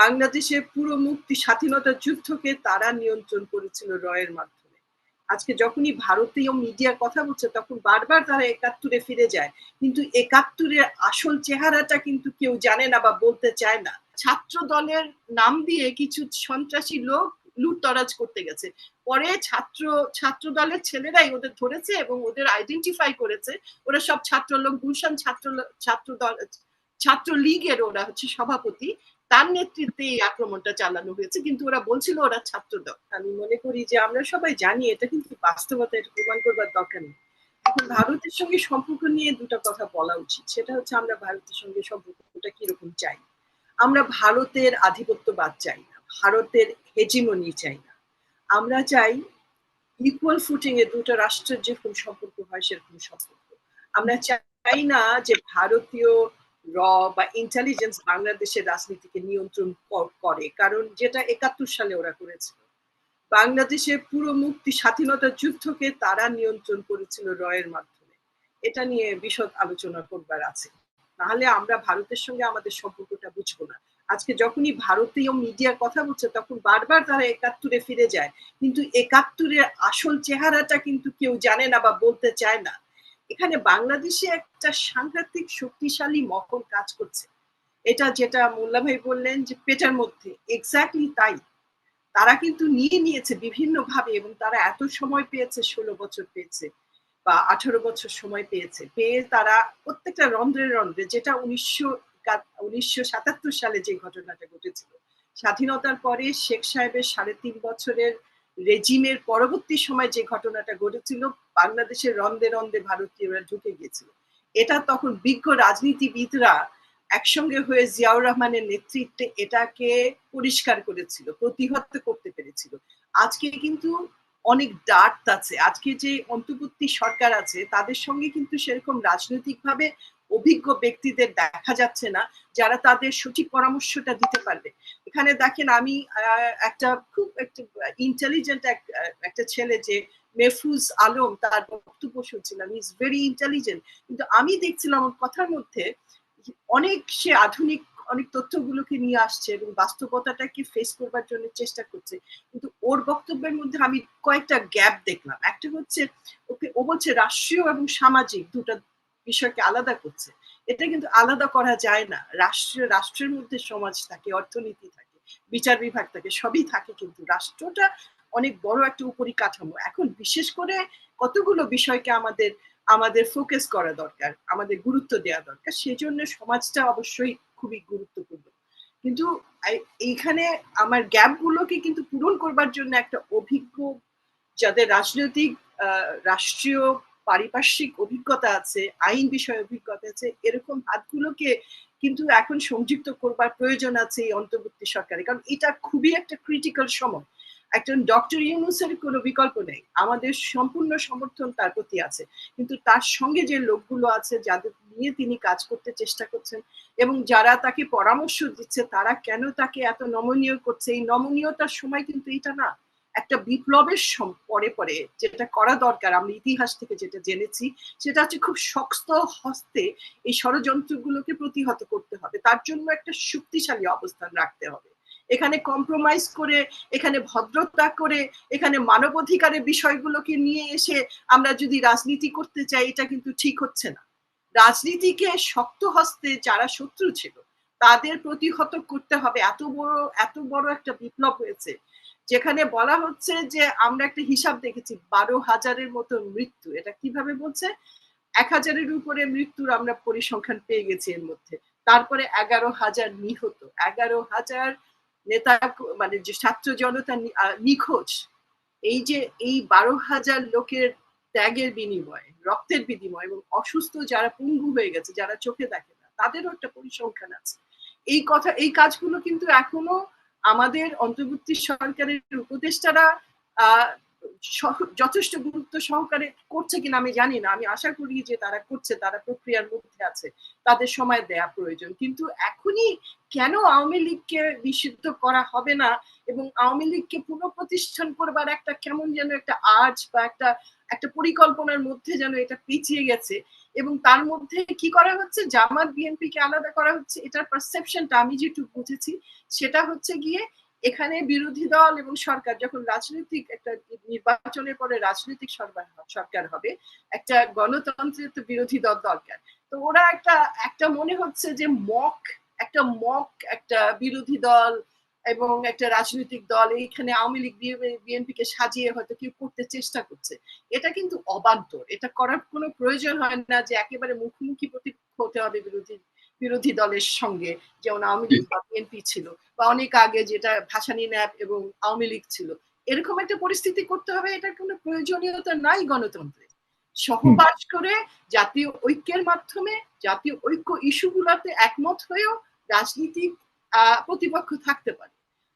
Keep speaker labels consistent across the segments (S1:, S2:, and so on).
S1: বাংলাদেশের পুরো মুক্তি স্বাধীনতা যুদ্ধকে তারা নিয়ন্ত্রণ করেছিল রয়ের মাধ্যমে। আজকে যখনই ভারতীয় মিডিয়ার কথা বলছে, তখন বারবার তারা একাত্তরে ফিরে যায়। কিন্তু একাত্তরের আসল চেহারাটা কিন্তু কেউ জানে না বা বলতে চায় না। ছাত্র দলের নাম দিয়ে কিছু সন্ত্রাসী লোক লুটতরাজ করতে গেছে। পরে ছাত্র ছাত্র দলের ছেলেরাই ওদের ধরেছে এবং ওদের আইডেন্টিফাই করেছে। ওরা সব ছাত্র লোক গুলশান ছাত্র ছাত্র দল ছাত্র লীগের ওরা হচ্ছে সভাপতি। তার নেতৃত্বে এই আক্রমণটা চালানো হয়েছে, কিন্তু ওরা বলছিল ওরা ছাত্র দল। আমি মনে করি যে আমরা সবাই জানি এটা কিন্তু বাস্তবতা এটা প্রমাণ করবার দরকার নেই। এখন ভারতের সঙ্গে সম্পর্ক নিয়ে দুটো কথা বলা উচিত। সেটা হচ্ছে আমরা ভারতের সঙ্গে সম্পর্কটা কীরকম চাই? আমরা ভারতের আধিপত্যবাদ চাই না, ভারতের হেজিমনি চাই না। আমরা চাই ইকুয়াল ফুটিং এ দুটো রাষ্ট্রের যেরকম সম্পর্ক হয়, সেরকম সম্পর্ক। আমরা চাই না যে ভারতীয় র বা ইন্টেলিজেন্স বাংলাদেশের রাজনীতিকে নিয়ন্ত্রণ করে কারণ যেটা একাত্তর সালে ওরা করেছিল। বাংলাদেশের পুরো মুক্তি স্বাধীনতা যুদ্ধকে তারা নিয়ন্ত্রণ করেছিল রয়ের মাধ্যমে। এটা নিয়ে বিশদ আলোচনা করবার আছে। নাহলে আমরা ভারতের সঙ্গে আমাদের সম্পর্কটা বুঝব না। আজকে যখনই ভারতীয় মিডিয়ার কথা বলছে, তখন বারবার তারা একাত্তরে ফিরে যায়। কিন্তু একাত্তরের আসল চেহারাটা কিন্তু কেউ জানে না বা বলতে চায় না। এখানে বাংলাদেশে একটা সাংঘাতিক শক্তিশালী মহল কাজ করছে। এটা যেটা মোল্লা ভাই বললেন যে পেটার মধ্যে। এক্স্যাক্টলি তাই। তারা কিন্তু নিয়ে নিয়েছে বিভিন্ন ভাবে এবং তারা এত সময় পেয়েছে, ষোলো বছর পেয়েছে বা আঠারো বছর সময় পেয়েছে। পেয়ে তারা প্রত্যেকটা রন্ধ্রে রন্ধ্রে যেটা উনিশশো উনিশশো সাতাত্তর সালে যে ঘটনাটা ঘটেছিল, স্বাধীনতার পরে শেখ সাহেবের সাড়ে তিন বছরের রেজিমের পরবর্তী সময় যে ঘটনাটা ঘটেছিল, বাংলাদেশের রন্দে রন্দে ভারতীয়রা ঢুকে গিয়েছিল। এটা তখন বিজ্ঞ রাজনীতিবিদরা একসঙ্গে হয়ে জিয়াউর রহমানের নেতৃত্বে এটাকে পরিষ্কার করেছিল, প্রতিহত করতে পেরেছিল। আজকে কিন্তু অনেক ডার্ট আছে। আজকে যে অন্তর্বর্তী সরকার আছে, তাদের সঙ্গে কিন্তু সেরকম রাজনৈতিকভাবে অভিজ্ঞ ব্যক্তিদের দেখা যাচ্ছে না, যারা তাদের সঠিক পরামর্শটা দিতে পারবে। এখানে দেখেন আমি একটা খুব একটা ইন্টেলিজেন্ট একটা ছেলে যে মেহফুজ আলম, তার বক্তব্য শুনছিলাম। ইজ ভেরি ইন্টেলিজেন্ট কিন্তু আমি দেখছিলাম ওর কথার মধ্যে অনেক সে আধুনিক, অনেক তথ্যগুলোকে নিয়ে আসছে এবং বাস্তবতাটাকে ফেস করবার জন্য চেষ্টা করছে। কিন্তু ওর বক্তব্যের মধ্যে আমি কয়েকটা গ্যাপ দেখলাম। একটা হচ্ছে ওকে, ও বলছে রাষ্ট্রীয় এবং সামাজিক দুটা বিষয়কে আলাদা করছে। এটা কিন্তু আলাদা করা যায় না। রাষ্ট্রীয়, রাষ্ট্রের মধ্যে সমাজ থাকে, অর্থনীতি থাকে, বিচার বিভাগ থাকে, সবই থাকে কিন্তু রাষ্ট্রটা অনেক বড় একটা উপরিকাঠামো। এখন বিশেষ করে কতগুলো বিষয়কে আমাদের আমাদের ফোকাস করা দরকার, আমাদের গুরুত্ব দেওয়া দরকার, সেজন্য সমাজটা অবশ্যই খুবই গুরুত্বপূর্ণ। কিন্তু এইখানে আমার গ্যাপ গুলোকে কিন্তু পূরণ করবার জন্য একটা অভিজ্ঞ যাদের রাজনৈতিক রাষ্ট্রীয় পারিপার্শ্বিক অভিজ্ঞতা আছে, আইন বিষয়ে অভিজ্ঞতা আছে, এরকম হাতগুলোকে কিন্তু এখন সংযুক্ত করবার প্রয়োজন আছে এই অন্তর্বর্তী সরকারে। কারণ এটা খুবই একটা ক্রিটিক্যাল সময়। একজন ডক্টর ইউনুসের কোনো বিকল্প নেই। আমাদের সম্পূর্ণ সমর্থন তার প্রতি আছে। কিন্তু তার সঙ্গে যে লোকগুলো আছে, যাদের নিয়ে তিনি কাজ করতে চেষ্টা করছেন এবং যারা তাকে পরামর্শ দিচ্ছে, তারা কেন তাকে এত নমনীয় করছে? এই নমনীয়তার সময় কিন্তু এটা না। একটা বিপ্লবের পরে পরে যেটা করা দরকার, আমরা ইতিহাস থেকে যেটা জেনেছি, সেটা হচ্ছে খুব শক্ত হস্তে এই ষড়যন্ত্রগুলোকে প্রতিহত করতে হবে। তার জন্য একটা শক্তিশালী অবস্থান রাখতে হবে। এখানে কম্প্রোমাইজ করে, এখানে ভদ্রতা করে, এখানে মানবাধিকারের বিষয়গুলোকে নিয়ে এসে আমরা যদি রাজনীতি করতে চাই, এটা কিন্তু ঠিক হচ্ছে না। রাজনীতিকে শক্ত হস্তে যারা শত্রু ছিল, তাদের প্রতিহত করতে হবে। এত বড় এত বড় একটা বিপ্লব হয়েছে যেখানে বলা হচ্ছে যে আমরা একটা হিসাব দেখেছি, বারো হাজারের মতো মৃত্যু। এটা কীভাবে বলছে? এক হাজারের উপরে মৃত্যুর আমরা পরিসংখ্যান পেয়ে গেছি এর মধ্যে। তারপরে এগারো হাজার নিহত। এগারো হাজার নেতা মানে যে ছাত্র জনতা নিখোঁজ। এই যে, এই বারো হাজার লোকের ত্যাগের বিনিময়, রক্তের বিনিময় এবং অসুস্থ যারা পঙ্গু হয়ে গেছে, যারা চোখে দেখে না, তাদেরও একটা পরিসংখ্যান আছে। এই কথা, এই কাজগুলো কিন্তু এখনও আমাদের অন্তর্বর্তী সরকারের উপদেষ্টারা যথেষ্ট গুরুত্ব সহকারে করছে কিনা আমি জানি না। আমি আশা করি যে তারা করছে, তারা প্রক্রিয়ার মধ্যে আছে। তাদের সময় দেয়া প্রয়োজন। কিন্তু এখনই কেন আওয়ামী লীগকে নিষিদ্ধ করা হবে না এবং আওয়ামী লীগকে পুনঃপ্রতিষ্ঠান করবার একটা কেমন যেন একটা আর্জ বা একটা একটা পরিকল্পনার মধ্যে যেন এটা পিছিয়ে গেছে এবং তার মধ্যে কি করা হচ্ছে? জামাত বিএনপি কে আলাদা করা হচ্ছে। এটার পারসেপশনটা আমি যেটুকু বুঝেছি, সেটা হচ্ছে গিয়ে এখানে বিরোধী দল এবং সরকার যখন রাজনৈতিক একটা নির্বাচনের পরে রাজনৈতিক সরকার হবে, একটা গণতন্ত্রের তো বিরোধী দল দরকার। তো ওরা একটা একটা মনে হচ্ছে যে মক, একটা মক একটা বিরোধী দল এবং একটা রাজনৈতিক দল, এইখানে আওয়ামী লীগ বিএনপি কে সাজিয়ে হয়তো কেউ করতে চেষ্টা করছে। এটা কিন্তু অবান্তর। এটা করার কোনো প্রয়োজন হয় না যে একেবারে মুখোমুখি প্রতিপক্ষ হতে হবে বিরোধী বিরোধী দলের সঙ্গে। যেমন আওয়ামী লীগ বা বিএনপি ছিল বা অনেক আগে যেটা ভাসানী ন্যাপ এবং আওয়ামী লীগ ছিল। এরকম একটা পরিস্থিতি করতে হবে, এটার কোনো প্রয়োজনীয়তা নাই গণতন্ত্রে। সহবাস করে জাতীয় ঐক্যের মাধ্যমে, জাতীয় ঐক্য ইস্যুগুলোতে একমত হয়েও রাজনীতিক প্রতিপক্ষ থাকতে পারে।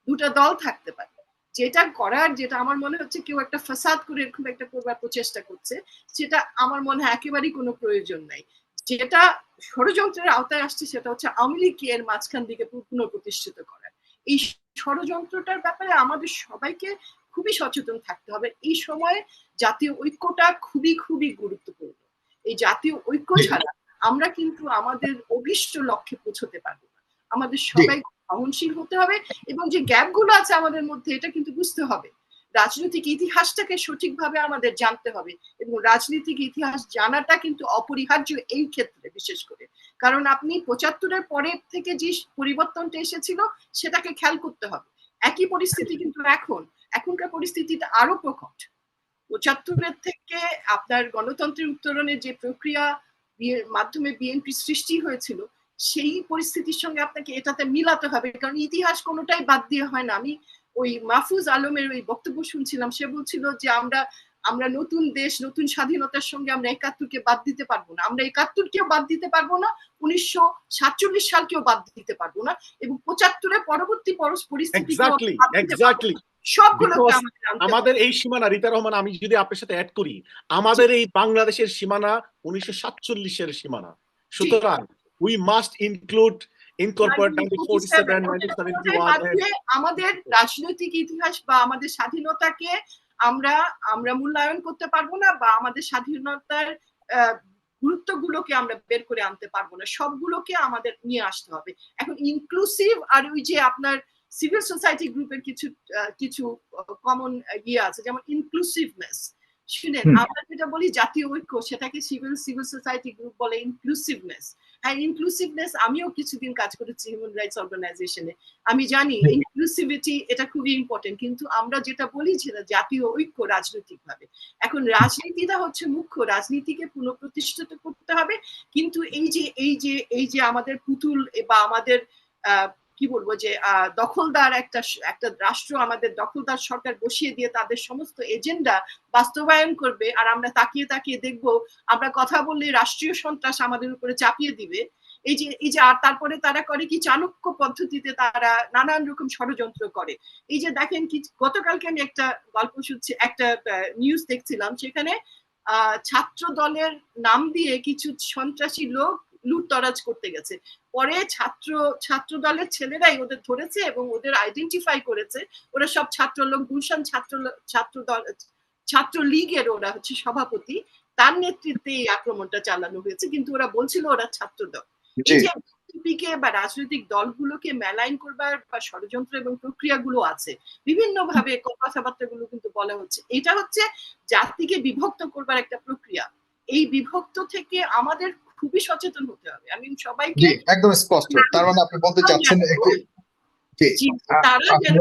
S1: দুটা দল থাকতে পারে। যেটা করার যেটা আমার মনে হচ্ছে কেউ একটা ফাসাদ করে এরকম একটা করবার প্রচেষ্টা করছে সেটা আমার মনে হয় একেবারেই কোনো প্রয়োজন নাই। যেটা ষড়যন্ত্রের আওতায় আসছে সেটা হচ্ছে আওয়ামী লীগকে এর মাঝখান দিকে পুনঃপ্রতিষ্ঠিত করা এই ষড়যন্ত্রটার ব্যাপারে আমাদের সবাইকে খুবই সচেতন থাকতে হবে। এই সময়ে জাতীয় ঐক্যটা খুবই খুবই গুরুত্বপূর্ণ। এই জাতীয় ঐক্য ছাড়া আমরা কিন্তু আমাদের অভিষ্ট লক্ষ্যে পৌঁছতে পারব না। আমাদের সবাই সহনশীল হতে হবে এবং যে গ্যাপগুলো আছে আমাদের মধ্যে, এটা কিন্তু বুঝতে হবে। রাজনৈতিক ইতিহাসটাকে সঠিকভাবে আমাদের জানতে হবে এবং রাজনৈতিক ইতিহাস জানাটা কিন্তু অপরিহার্য এই ক্ষেত্রে বিশেষ করে। কারণ আপনি পঁচাত্তরের পরে থেকে যে পরিবর্তনটা এসেছিল, সেটাকে খেয়াল করতে হবে। একই পরিস্থিতি কিন্তু এখন। এখনকার পরিস্থিতিটা আরও প্রকট। পঁচাত্তরের থেকে আপনার গণতন্ত্রের উত্তরণের যে প্রক্রিয়া মাধ্যমে বিএনপি সৃষ্টি হয়েছিল সেই পরিস্থিতির সঙ্গে আপনাকে এটাতে মিলাতে হবে। কারণ ইতিহাস কোনোটাই বাদ দিয়ে হয় না। আমি ওই মাহফুজ আলমের ওই বক্তব্য শুনছিলাম। সে বলছিল যে আমরা আমরা নতুন দেশ নতুন স্বাধীনতার সঙ্গে আমরা একাত্তরকে বাদ দিতে পারব না। আমরা একাত্তরকেও বাদ দিতে পারব না উনিশশো সাতচল্লিশ সালকেও বাদ দিতে পারব না এবং পঁচাত্তরের পরবর্তী পরিস্থিতি সবগুলো
S2: আমাদের এই সীমানা রীতা রহমান আমি যদি আপনার সাথে অ্যাড করি আমাদের এই বাংলাদেশের সীমানা উনিশশো সাতচল্লিশের সীমানা। সুতরাং উই মাস্ট ইনক্লুড
S1: আমাদের রাজনৈতিক ইতিহাস বা আমাদের স্বাধীনতাকে আমরা আমরা মূল্যায়ন করতে পারব না বা আমাদের স্বাধীনতার গুরুত্বগুলোকে আমরা বের করে আনতে পারব না। সবগুলোকে আমাদের নিয়ে আসতে হবে। এখন ইনক্লুসিভ আর ওই যে আপনার সিভিল সোসাইটি গ্রুপের কিছু কিছু কমন ইয়ে আছে যেমন ইনক্লুসিভনেস শুনেন আমরা যেটা বলি জাতীয় ঐক্য সেটাকে সিভিল সিভিল সোসাইটি গ্রুপ বলে ইনক্লুসিভনেস হ্যাঁ ইনক্লুসিভনেস আমিও কিছুদিন কাজ করেছি হিউম্যান রাইটস অর্গানাইজেশনে আমি জানি ইনক্লুসিভিটি এটা খুবই ইম্পর্টেন্ট কিন্তু আমরা যেটা বলি সেটা জাতীয় ঐক্য রাজনৈতিক ভাবে এখন রাজনীতিটা হচ্ছে মুখ্য রাজনীতিকে পুনঃপ্রতিষ্ঠিত করতে হবে। কিন্তু এই যে এই যে এই যে আমাদের পুতুল বা আমাদের কি বলব যে দখলদার একটা একটা রাষ্ট্র আমাদের দখলদার সরকার বসিয়ে দিয়ে তাদের সমস্ত এজেন্ডা বাস্তবায়ন করবে আর আমরা তাকিয়ে তাকিয়ে দেখব, আমরা কথা বললে রাষ্ট্রীয় সন্ত্রাস আমাদের উপরে চাপিয়ে দিবে। এই যে এই যে, আর তারপরে তারা করে কি চাণক্য পদ্ধতিতে তারা নানান রকম ষড়যন্ত্র করে। এই যে দেখেন কি, গতকালকে আমি একটা গল্প শুনছি, একটা নিউজ দেখছিলাম, সেখানে ছাত্র দলের নাম দিয়ে কিছু সন্ত্রাসী লোক লুটতরাজ করতে গেছে। পরে ছাত্র ছাত্র দলের ছেলেরাই ওদের ধরেছে এবং ওদের আইডেন্টিফাই করেছে। ওরা সব ছাত্র লোক গুলশান ছাত্র ছাত্র দল ছাত্র লীগের ওরা হচ্ছে সভাপতি। তার নেতৃত্বে এই আক্রমণটা চালানো হয়েছে কিন্তু ওরা বলছিল ওরা ছাত্র দল বিজেপিকে বা রাজনৈতিক দলগুলোকে মেলাইন করবার বা ষড়যন্ত্র এবং প্রক্রিয়াগুলো আছে বিভিন্ন ভাবে কথাবার্তা গুলো কিন্তু বলা হচ্ছে। এটা হচ্ছে জাতিকে বিভক্ত করবার একটা প্রক্রিয়া। এই বিভক্ত থেকে আমাদের খুবই সচেতন হতে হবে। আমি সবাইকে
S3: একদম স্পষ্ট। তার মানে আপনি বলতে চাচ্ছেন
S1: তারা যেন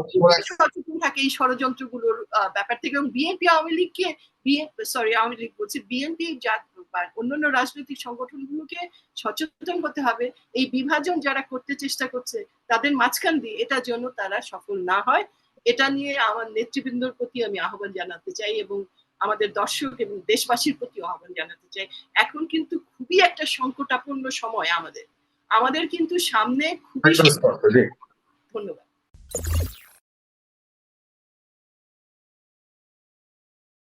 S1: সচেতন থাকে এই ষড়যন্ত্রগুলোর ব্যাপার থেকে। এবং বিএনপি আওয়ামী লীগকে সরি আওয়ামী লীগ বলছি বিএনপি অন্যান্য রাজনৈতিক সংগঠনগুলোকে সচেতন হতে হবে। এই বিভাজন যারা করতে চেষ্টা করছে তাদের মাঝখান দিয়ে এটার জন্য তারা সফল না হয়। এটা নিয়ে আমার নেতৃবৃন্দর প্রতি আমি আহ্বান জানাতে চাই এবং আমাদের দর্শক এবং দেশবাসীর প্রতি আহ্বান জানাতে চাই। এখন কিন্তু খুবই একটা সংকটাপন্ন সময় আমাদের। আমাদের কিন্তু সামনে খুবই ধন্যবাদ।